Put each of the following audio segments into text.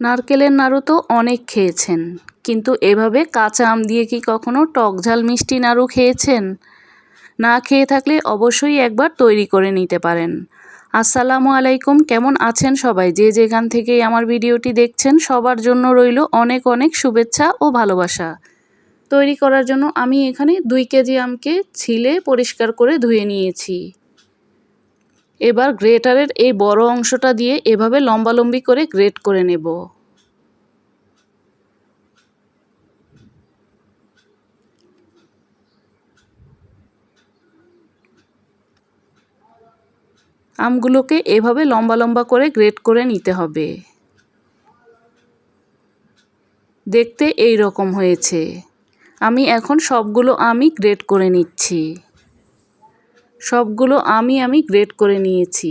নারকেলের নাড়ু তো অনেক খেয়েছেন। কিন্তু এভাবে কাঁচা আম দিয়ে কি কখনো টক ঝাল মিষ্টি নাড়ু খেয়েছেন? না খেয়ে থাকলে অবশ্যই একবার তৈরি করে নিতে পারেন। আসসালামু আলাইকুম, কেমন আছেন সবাই? যে যেখান থেকেই আমার ভিডিওটি দেখছেন, সবার জন্য রইল অনেক অনেক শুভেচ্ছা ও ভালোবাসা। তৈরি করার জন্য আমি এখানে দুই কেজি আমকে ছিলে পরিষ্কার করে ধুয়ে নিয়েছি। এবার গ্রেটারের এই বড় অংশটা দিয়ে এভাবে লম্বালম্বি করে গ্রেট করে নেব। আমগুলোকে এভাবে লম্বা লম্বা করে গ্রেট করে নিতে হবে। দেখতে এই রকম হয়েছে। আমি এখন সবগুলো আমি গ্রেট করে নিচ্ছি। সবগুলো আমি আমি গ্রেট করে নিয়েছি।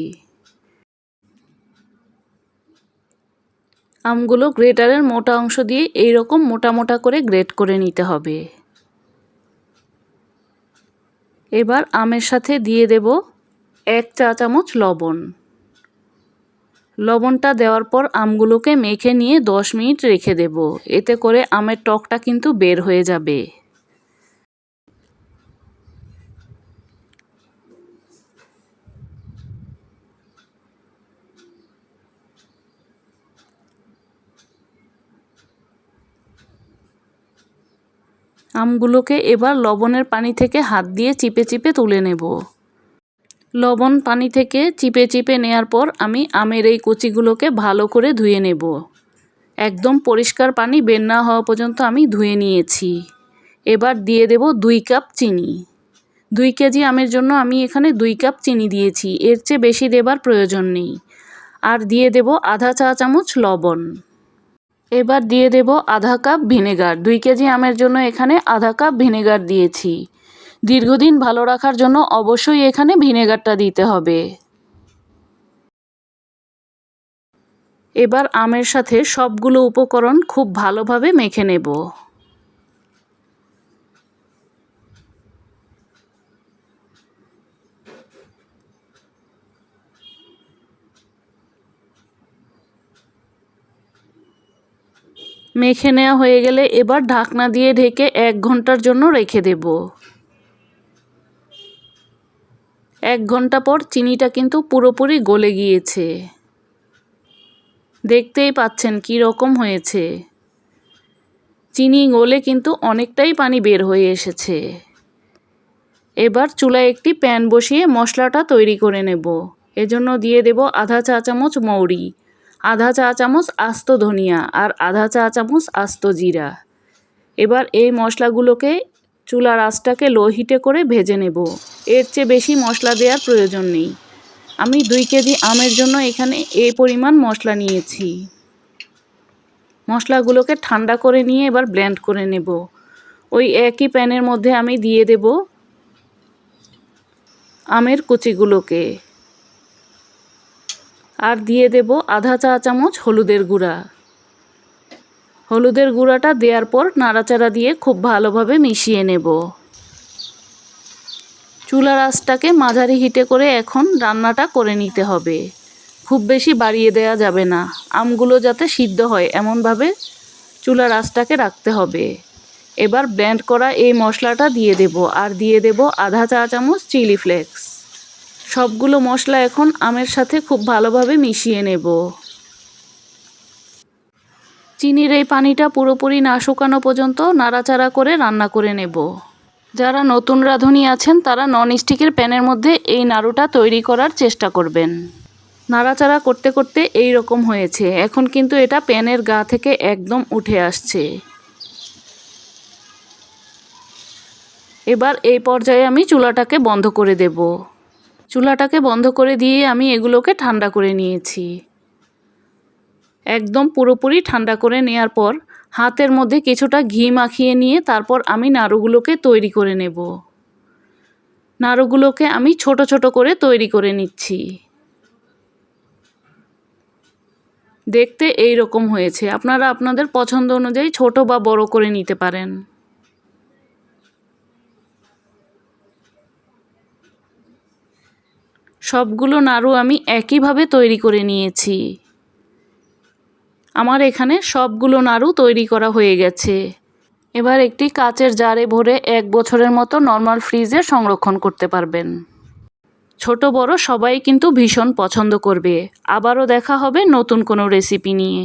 আমগুলো গ্রেটারের মোটা অংশ দিয়ে এই রকম মোটা মোটা করে গ্রেট করে নিতে হবে। এবার আমের সাথে দিয়ে দেব এক চা চামচ লবণ। লবণটা দেওয়ার পর আমগুলোকে মেখে নিয়ে দশ মিনিট রেখে দেব। এতে করে আমের টকটা কিন্তু বের হয়ে যাবে। আমগুলোকে এবার লবণের পানি থেকে হাত দিয়ে চিপে চিপে তুলে নেব। লবণ পানি থেকে চিপে চিপে নেয়ার পর আমি আমের এই কুচিগুলোকে ভালো করে ধুয়ে নেব। একদম পরিষ্কার পানি বের না হওয়া পর্যন্ত আমি ধুয়ে নিয়েছি। এবার দিয়ে দেব দুই কাপ চিনি। দুই কেজি আমের জন্য আমি এখানে দুই কাপ চিনি দিয়েছি, এর চেয়ে বেশি দেবার প্রয়োজন নেই। আর দিয়ে দেব আধা চা চামচ লবণ। এবার দিয়ে দেব আধা কাপ ভিনেগার। দুই কেজি আমের জন্য এখানে আধা কাপ ভিনেগার দিয়েছি। দীর্ঘদিন ভালো রাখার জন্য অবশ্যই এখানে ভিনেগারটা দিতে হবে। এবার আমের সাথে সবগুলো উপকরণ খুব ভালোভাবে মেখে নেব। মেখে নেওয়া হয়ে গেলে এবার ঢাকনা দিয়ে ঢেকে এক ঘণ্টার জন্য রেখে দেব। এক ঘণ্টা পর চিনিটা কিন্তু পুরোপুরি গলে গিয়েছে। দেখতেই পাচ্ছেন কি রকম হয়েছে। চিনি গলে কিন্তু অনেকটাই পানি বের হয়ে এসেছে। এবার চুলায় একটি প্যান বসিয়ে মশলাটা তৈরি করে নেব। এজন্য দিয়ে দেব আধা চা চামচ মৌরি। আধা চা চামচ আস্ত ধনিয়া আর আধা চা চামচ আস্ত জিরা। এবার এই মশলাগুলোকে চুলার আঁচটাকে লো হিটে করে ভেজে নেব। এর চেয়ে বেশি মশলা দেওয়ার প্রয়োজন নেই। আমি দুই কেজি আমের জন্য এখানে এই পরিমাণ মশলা নিয়েছি। মশলাগুলোকে ঠান্ডা করে নিয়ে এবার ব্লেন্ড করে নেব। ওই একই প্যানের মধ্যে আমি দিয়ে দেব আমের কুচিগুলোকে। আর দিয়ে দেব আধা চা চামচ হলুদের গুঁড়া। হলুদের গুঁড়াটা দেওয়ার পর নাড়াচাড়া দিয়ে খুব ভালোভাবে মিশিয়ে নেব। চুলার আঁচটাকে মাঝারি হিটে করে এখন রান্নাটা করে নিতে হবে। খুব বেশি বাড়িয়ে দেওয়া যাবে না। আমগুলো যাতে সিদ্ধ হয় এমনভাবে চুলার আঁচটাকে রাখতে হবে। এবার ব্লেন্ড করা এই মশলাটা দিয়ে দেব আর দিয়ে দেব আধা চা চামচ চিলি ফ্লেক্স। সবগুলো মশলা এখন আমের সাথে খুব ভালোভাবে মিশিয়ে নেব। চিনির এই পানিটা পুরোপুরি না শুকানো পর্যন্ত নাড়াচাড়া করে রান্না করে নেব। যারা নতুন রাঁধুনি আছেন, তারা নন স্টিকের প্যানের মধ্যে এই নাড়ুটা তৈরি করার চেষ্টা করবেন। নাড়াচাড়া করতে করতে এই রকম হয়েছে। এখন কিন্তু এটা প্যানের গা থেকে একদম উঠে আসছে। এবার এই পর্যায়ে আমি চুলাটাকে বন্ধ করে দেব। চুলাটাকে বন্ধ করে দিয়ে আমি এগুলোকে ঠান্ডা করে নিয়েছি। একদম পুরোপুরি ঠান্ডা করে নেওয়ার পর হাতের মধ্যে কিছুটা ঘি মাখিয়ে নিয়ে তারপর আমি নাড়ুগুলোকে তৈরি করে নেব। নাড়ুগুলোকে আমি ছোট ছোট করে তৈরি করে নিচ্ছি। দেখতে এই রকম হয়েছে। আপনারা আপনাদের পছন্দ অনুযায়ী ছোট বা বড় করে নিতে পারেন। সবগুলো নাড়ু আমি একইভাবে তৈরি করে নিয়েছি। আমার এখানে সবগুলো নাড়ু তৈরি করা হয়ে গেছে। এবার একটি কাচের জারে ভরে এক বছরের মতো নর্মাল ফ্রিজে সংরক্ষণ করতে পারবেন। ছোট বড় সবাই কিন্তু ভীষণ পছন্দ করবে। আবারও দেখা হবে নতুন কোনো রেসিপি নিয়ে।